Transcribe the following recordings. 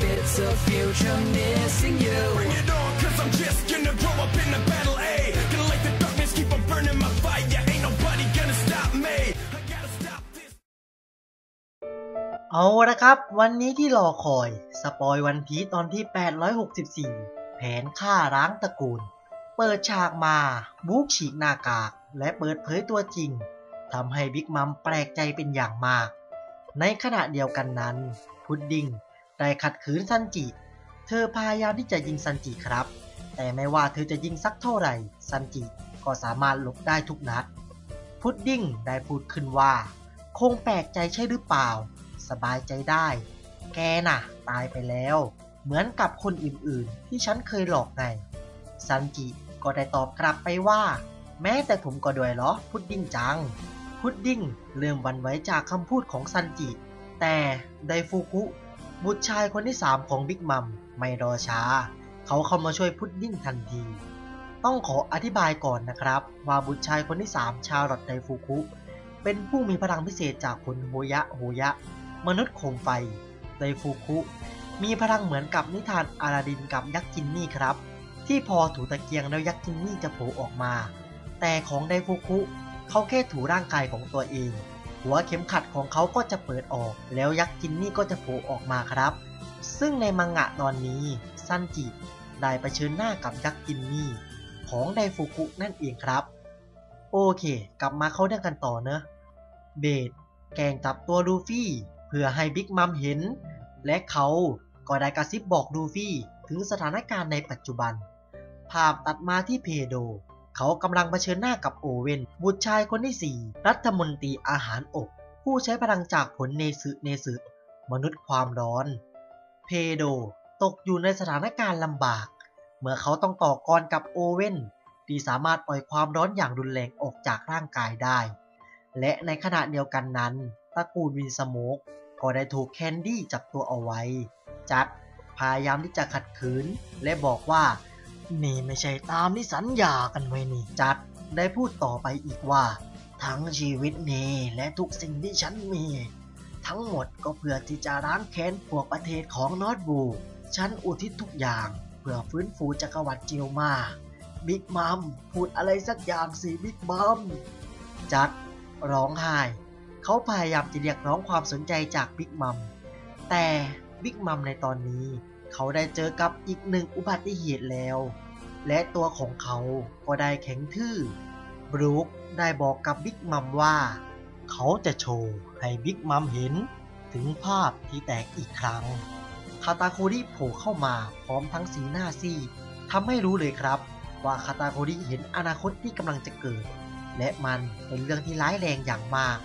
life, it's a future missing you. Bring it on, cause I'm just gonna grow up in the battle, A. Gonna let the darkness keep on burning my fire. Ain't nobody gonna stop me. I gotta stop this. เอาละครับ วันนี้ที่รอคอย สปอยวันพีตอนที่ 864 แผนฆ่าร้างตระกูล เปิดฉากมาบุ๊กฉีกหน้ากาก และเปิดเผยตัวจริงทำให้บิ๊กมัมแปลกใจเป็นอย่างมาก ในขณะเดียวกันนั้น พุดดิ้ง ได้ขัดขืนซันจิ เธอพยายามที่จะยิงซันจิครับ แต่ไม่ว่าเธอจะยิงสักเท่าไหร่ ซันจิก็สามารถหลบได้ทุกนัด พุดดิ้งได้พูดขึ้นว่า คงแปลกใจใช่หรือเปล่า สบายใจได้ แกน่ะ ตายไปแล้ว เหมือนกับคนอื่นๆ ที่ฉันเคยหลอกไง ซันจิก็ได้ตอบกลับไปว่า แม้แต่ผมก็ด้วยเหรอ พุดดิ้งจัง พุดดิ้งเริ่มหวันไหวจากคำพูดของซันจิ แต่ไดฟูกุ บุตรชายคนที่3ของบิ๊กมัมไม่รอช้า เขาเข้ามาช่วยพุดดิ้งทันที ต้องขออธิบายก่อนนะครับ ว่าบุตรชายคนที่3ชาลอตไดฟูกุเป็นผู้มีพลังพิเศษจากผลโฮยะโฮยะ มนุษย์โคมไฟไดฟูคุ มีพลังเหมือนกับนิทานอาลาดินกับยักษ์จินนี่ครับ ที่พอถูตะเกียงแล้วยักษ์จินนี่จะโผล่ออกมา แต่ของไดฟูคุเขาแค่ถูร่างกายของตัวเอง หัวเข็มขัดของเขาก็จะเปิดออก แล้วยักษ์จินนี่ก็จะโผล่ออกมาครับ ซึ่งในมังงะตอนนี้ซันจิได้ไปเชิญหน้ากับยักษ์จินนี่ ของไดฟูคุนั่นเองครับ โอเค กลับมาเข้าเรื่องกันต่อเนอะเบดแกงจับตัวลูฟี่เพื่อให้บิ๊กมัมเห็น และเขาก็ได้กระซิบบอกลูฟี่ถึงสถานการณ์ในปัจจุบัน ภาพตัดมาที่เพโด เขากำลังเผชิญหน้ากับโอเวนบุตรชายคนที่ 4 รัฐมนตรีอาหารอบผู้ใช้พลังจากผลเนซึเนซึมนุษย์ความร้อน เพโดตกอยู่ในสถานการณ์ลำบาก เมื่อเขาต้องต่อกรกับโอเว่นที่สามารถปล่อยความร้อนอย่างรุนแรงออกจากร่างกายได้ และในขณะเดียวกันนั้นตระกูลวินสโมกก็ได้ถูกแคนดี้จับตัวเอาไว้ จัดพยายามที่จะขัดขืน และบอกว่า นี่ไม่ใช่ตามที่สัญญากันไว้นี่จัดได้พูดต่อไปอีกว่า ทั้งชีวิตนี้และทุกสิ่งที่ฉันมี ทั้งหมดก็เพื่อที่จะล้างแค้นพวกประเทศของนอตบูฉันอุทิศทุกอย่าง เพื่อฟื้นฟูจักรวรรดิจียวมาบิ๊กมัมพูดอะไรสักอย่างสิบิ๊กมัมจัดร้องไห้เขาพยายามจะเรียกร้องความสนใจจากบิ๊กมัมแต่บิ๊กมัมในตอนนี้ เขาได้เจอกับอีกหนึ่งอุบัติเหตุแล้ว และตัวของเขาก็ได้แข็งทื่อบรูคได้บอกกับบิ๊กมัมว่า เขาจะโชว์ให้บิ๊กมัมเห็นถึงภาพที่แตกอีกครั้ง คาตาโคริโผล่เข้ามาพร้อมทั้งสีหน้าซีดทำให้รู้เลยครับ ว่าคาตาโคริเห็นอนาคตที่กำลังจะเกิด และมันเป็นเรื่องที่ร้ายแรงอย่างมาก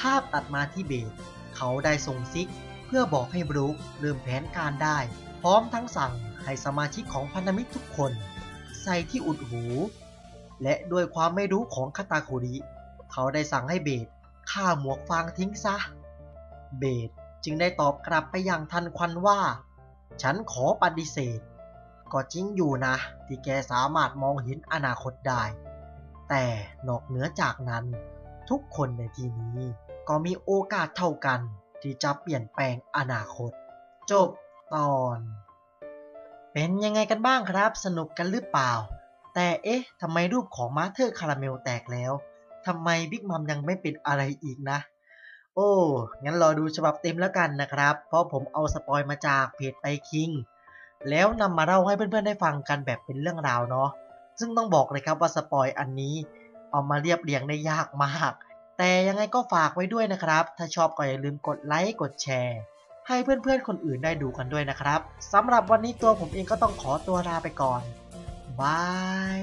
ภาพตัดมาที่เบสเขาได้ส่งซิก เพื่อบอกให้บรูคเริ่มแผนการได้ ร้อมทั้งสั่งให้สมาชิกของพันธมิตรทุกคน ใส่ที่อุดหู และด้วยความไม่รู้ของคาตาโคริเขาได้สั่งให้เบสฆ่าหมวกฟางทิ้งซะ เบสจึงได้ตอบกลับไปอย่างทันควันว่า ฉันขอปฏิเสธ ก็จริงอยู่นะ ที่แกสามารถมองเห็นอนาคตได้ แต่นอกเหนือจากนั้น ทุกคนในที่นี้ก็มีโอกาสเท่ากันที่จะเปลี่ยนแปลงอนาคต จบ ตอน เป็นยังไงกันบ้างครับ สนุกกันหรือเปล่า แต่เอ๊ะทำไมรูปของมาเธอร์คาราเมลแตกแล้วทำไมบิ๊กมัมยังไม่เป็นอะไรอีกนะ โอ้ งั้นรอดูฉบับเต็มแล้วกันนะครับ เพราะผมเอาสปอยมาจากเพจไปคิง แล้วนำมาเล่าให้เพื่อนๆได้ฟังกันแบบเป็นเรื่องราวเนาะ ซึ่งต้องบอกเลยครับว่าสปอยอันนี้ เอามาเรียบเรียงได้ยากมาก แต่ยังไงก็ฝากไว้ด้วยนะครับ ถ้าชอบก็อย่าลืมกดไลค์ กดแชร์ ให้เพื่อนๆคนอื่นได้ดูกันด้วยนะครับสำหรับวันนี้ตัวผมเองก็ต้องขอตัวลาไปก่อนบาย